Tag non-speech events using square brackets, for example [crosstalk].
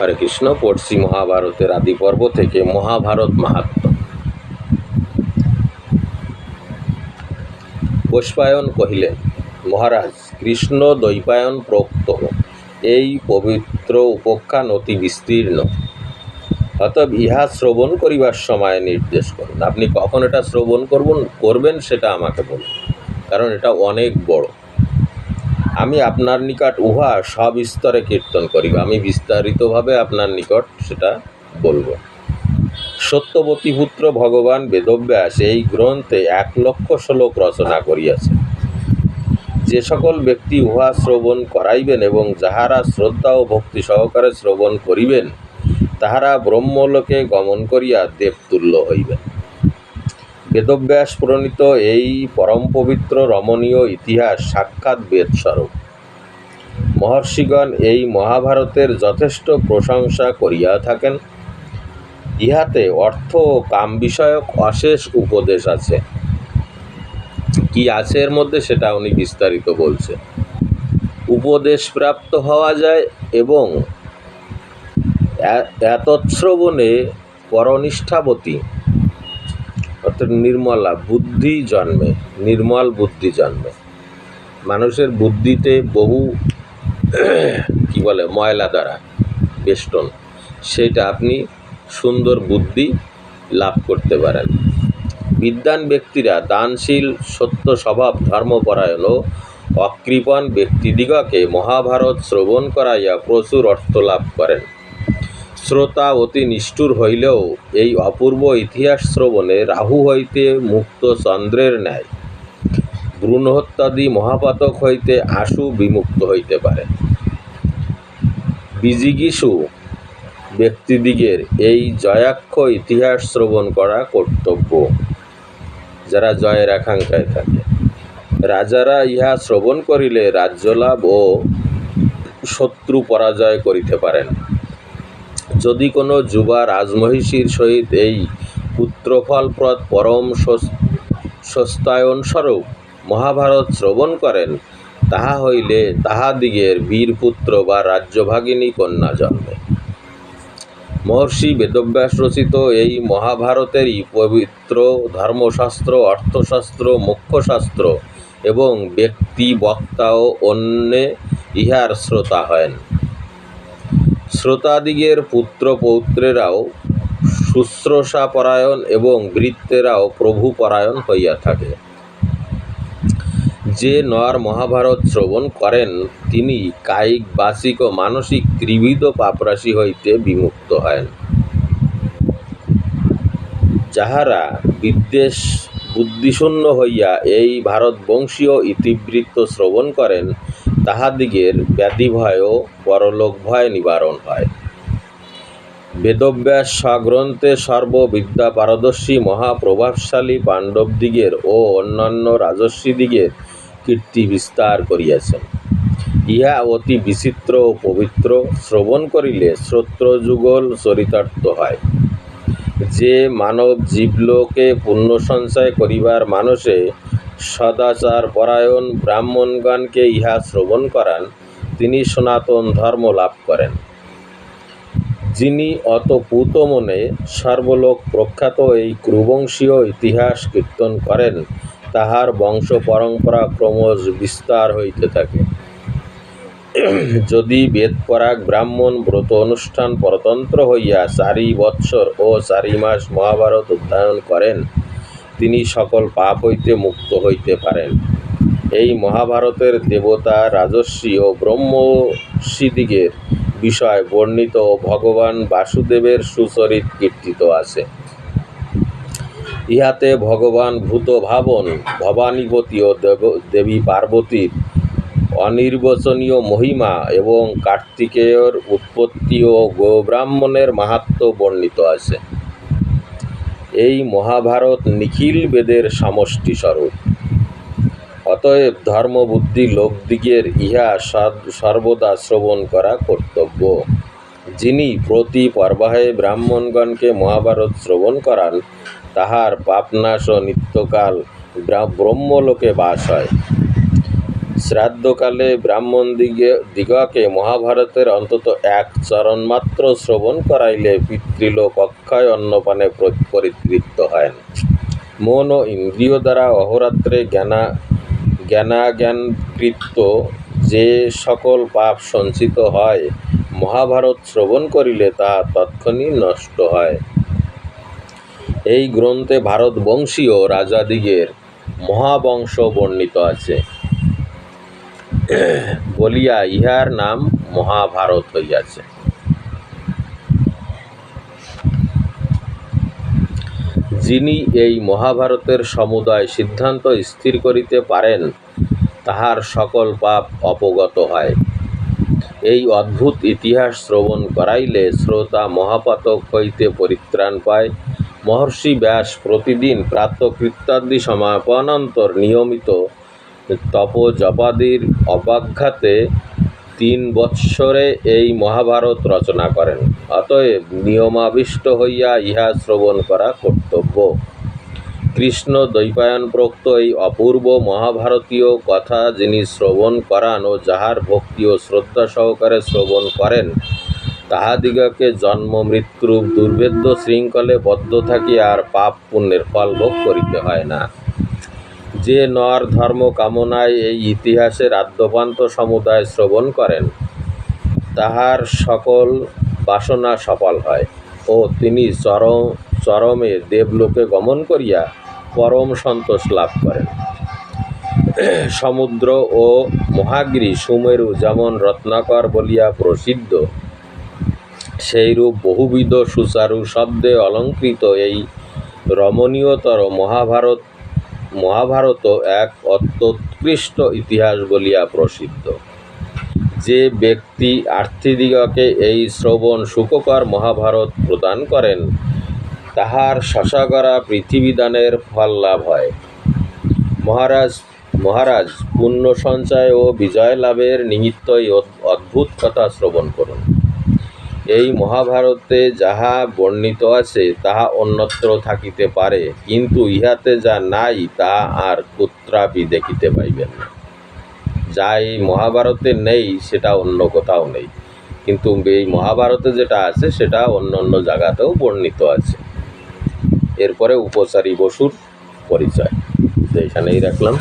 হরে কৃষ্ণ, পড়ছি মহাভারতের আদি পর্ব থেকে মহাভারত মাহাত্ম। পুষ্পায়ন কহিলেন, মহারাজ, কৃষ্ণ দৈপায়ন প্রোক্ত। এই পবিত্র উপখ্যান অতি বিস্তীর্ণ। অতএব ইহা শ্রবণ করিবার সময় নির্দেশ করুন। আপনি কখন এটা শ্রবণ করবেন করবেন সেটা আমাকে বলুন। কারণ এটা অনেক বড়। আমি আপনার নিকট উহা সব স্তরে কীর্তন করিব। আমি বিস্তারিতভাবে আপনার নিকট সেটা বলব। সত্যবতী পুত্র ভগবান বেদব্যাস এই গ্রন্থে এক লক্ষ শ্লোক রচনা করিয়াছে যে সকল ব্যক্তি উহা শ্রবণ করাইবেন এবং যাহারা শ্রদ্ধা ও ভক্তি সহকারে শ্রবণ করিবেন, তাহারা ব্রহ্মলোকে গমন করিয়া দেবতুল্য হইবেন। বেদব্যাস প্রণীত এই পরম পবিত্র রমণীয় ইতিহাস সাক্ষাৎ বেদস্বরূপ। মহর্ষিগণ এই মহাভারতের যথেষ্ট প্রশংসা করিয়া থাকেন। ইহাতে অর্থ ও কাম বিষয়ক অশেষ উপদেশ আছে। কি আছে এর মধ্যে সেটা উনি বিস্তারিত বলছে উপদেশ প্রাপ্ত হওয়া যায় এবং এ- এতৎশ্রবণে পরনিষ্ঠাবতী নির্মলা বুদ্ধি জন্মে, নির্মল বুদ্ধি জন্মে। মানুষের বুদ্ধিতে বহু, [clears throat] কি বলে, ময়লা দ্বারা বেষ্টন। সেটা আপনি সুন্দর বুদ্ধি লাভ করতে পারেন। বিদ্যান ব্যক্তিরা দানশীল, সত্য স্বভাব, ধর্মপরায়ণ ও অকৃপণ ব্যক্তিদিগকে মহাভারত শ্রবণ করাইয়া প্রচুর অর্থ লাভ করেন। শ্রোতা অতি নিষ্ঠুর হইলেও এই অপূর্ব ইতিহাস শ্রবণে রাহু হইতে মুক্ত চন্দ্রের ন্যায়। ভ্রূণহত্যাদি মহাপাতক হইতে আশু বিমুক্ত হইতে পারে। বিজিগীষু ব্যক্তিদিগের এই জয়াক্ষ ইতিহাস শ্রবণ করা কর্তব্য, যারা জয়ের আকাঙ্ক্ষায় থাকে। রাজারা ইহা শ্রবণ করিলে রাজ্যলাভ ও শত্রু পরাজয় করিতে পারেন। যদি কোনো যুবা রাজমহিষীর সহিত এই পুত্রফলপ্রদ পরম সস- সস্তায়ন স্বরূপ মহাভারত শ্রবণ করেন, তাহা হইলে তাহাদিগের বীরপুত্র বা রাজ্যভাগিনী কন্যা জন্মে। মহর্ষি বেদব্যাস রচিত এই মহাভারতেরই পবিত্র ধর্মশাস্ত্র, অর্থশাস্ত্র, মুখ্যশাস্ত্র এবং ব্যক্তি, বক্তা ও অন্যে ইহার শ্রোতা হেন। শ্রোতাদিগের পুত্র পৌত্রেরাও শুশ্রূষা পরায়ণ এবং বৃত্তেরাও প্রভু পরায়ণ হইয়া থাকে। যে নর মহাভারত শ্রবণ করেন, তিনি কায়িক বাসিক ও মানসিক ত্রিবিধ পাপরাশি হইতে বিমুক্ত হয় যাহারা বিদ্বেষ, বুদ্ধিশূন্য হইয়া এই ভারতবংশীয় ইতিবৃত্ত শ্রবণ করেন তাহাদিগের ব্যাধিভয় ও পরলোক ভয় নিবারণ হয়। বেদব্যাস স্বগ্রন্থে সর্ববিদ্যা পারদর্শী মহাপ্রভাবশালী পাণ্ডবদিগের ও অন্যান্য রাজস্বীদিগের কীর্তি বিস্তার করিয়াছেন। ইহা অতি বিচিত্র ও পবিত্র, শ্রবণ করিলে শ্রোত্রযুগল চরিতার্থ হয়। যে মানব জীবলোকে পুণ্য সঞ্চয় করিবার মানুষে সদাচার পরায়ণ ব্রাহ্মণগণকে ইহা শ্রবণ করান, তিনি সনাতন ধর্ম লাভ করেন। যিনি অত পূত মনে সর্বলোক প্রখ্যাত এই ক্রুবংশীয় ইতিহাস কীর্তন করেন, তাহার বংশ পরম্পরা ক্রমশ বিস্তার হইতে থাকে। যদি বেদপরাগ ব্রাহ্মণ ব্রত অনুষ্ঠান পরতন্ত্র হইয়া চারি বৎসর ও চারি মাস মহাভারত অধ্যয়ন করেন তিনি সকল পাপ হইতে মুক্ত হইতে পারেন। এই মহাভারতের দেবতা রাজস্বী ও ব্রহ্মর্ষিদিগের বিষয় বর্ণিত ও ভগবান বাসুদেবের সুচরিত কীর্তিত আছে। ইহাতে ভগবান ভূত ভাবন ভবানীপতি ও দেব, দেবী পার্বতীর অনির্বচনীয় মহিমা এবং কার্তিকেয়র উৎপত্তি ও গোব্রাহ্মণের মাহাত্ম্য বর্ণিত আছে। এই মহাভারত নিখিল বেদের সমষ্টি স্বরূপ অতএব ধর্মবুদ্ধি লোকদিগের ইহা সর্বদা শ্রবণ করা কর্তব্য। যিনি প্রতি পর্বাহে ব্রাহ্মণগণকে মহাভারত শ্রবণ করান, তাহার পাপনাশ ও নিত্যকাল ব্রহ্মলোকে বাস হয়। শ্রাদ্ধকালে ব্রাহ্মণ দিগে দিগকে মহাভারতের অন্তত এক চরণ মাত্র শ্রবণ করাইলে পিতৃলোক অক্ষয় অন্নপানে পরিতৃপ্ত হয় মন ও ইন্দ্রিয় দ্বারা অহরাত্রে জ্ঞানা জ্ঞানাজ্ঞানকৃত যে সকল পাপ সঞ্চিত হয়, মহাভারত শ্রবণ করিলে তা তৎক্ষণাৎ নষ্ট হয়। এই গ্রন্থে ভারতবংশীয় রাজাদিগের মহাবংশ বর্ণিত আছে। বলিয়া ইহার নাম মহাভারত হইয়াছে। যিনি এই মহাভারতের সমুদয় সিদ্ধান্ত স্থির করিতে পারেন, তাহার সকল পাপ অপগত হয়। এই অদ্ভুত ইতিহাস শ্রবণ করাইলে শ্রোতা মহাপাতক হইতে পরিত্রাণ পায়। মহর্ষি ব্যাস প্রতিদিন প্রাতকৃত্যাদি সমাপনান্তর নিয়মিত তপ জপাদির অপাঘাতে তিন বৎসরে এই মহাভারত রচনা করেন। অতএব নিয়মাবিষ্ট হইয়া ইহা শ্রবণ করা কর্তব্য। কৃষ্ণ দ্বৈপায়ন প্রোক্ত এই অপূর্ব মহাভারতীয় কথা যিনি শ্রবণ করান ও যাহার ভক্তি ও শ্রদ্ধা সহকারে শ্রবণ করেন, তাহাদিগকে জন্ম, মৃত্যুরূপ, দুর্ভেদ্য শৃঙ্খলে বদ্ধ থাকি আর পাপ পুণ্যের ফল ভোগ করিতে হয় না। যে নর ধর্ম কামনায় এই ইতিহাসের আদ্যপান্ত সমুদায় শ্রবণ করেন, তাহার সকল বাসনা সফল হয় ও তিনি চরম, চরমে দেবলোকে গমন করিয়া পরম সন্তোষ লাভ করেন। সমুদ্র ও মহাগিরি সুমেরু যেমন রত্নাকর বলিয়া প্রসিদ্ধ, সেইরূপ বহুবিধ সুচারু শব্দে অলঙ্কৃত এই রমণীয়তর মহাভারত মহাভারত এক অত্যুৎকৃষ্ট ইতিহাস বলিয়া প্রসিদ্ধ। যে ব্যক্তি আর্থিদিগকে এই শ্রবণ সুখকর মহাভারত প্রদান করেন, তাহার শশাগরা পৃথিবীদানের ফল লাভ হয়। মহারাজ মহারাজ, পুণ্য সঞ্চয় ও বিজয় লাভের নিমিত্তই অদ্ভুত কথা শ্রবণ করুন এই মহাভারতে যাহা বর্ণিত আছে, তাহা অন্যত্র থাকিতে পারে, কিন্তু ইহাতে যা নাই তাহা আর কুত্রাপি দেখিতে পাইবেন না। যা এই মহাভারতে নেই, সেটা অন্য কোথাও নেই। কিন্তু এই মহাভারতে যেটা আছে, সেটা অন্য অন্য জায়গাতেও বর্ণিত আছে। এরপরে উপচারী বসুর পরিচয়। তো এখানেই রাখলাম।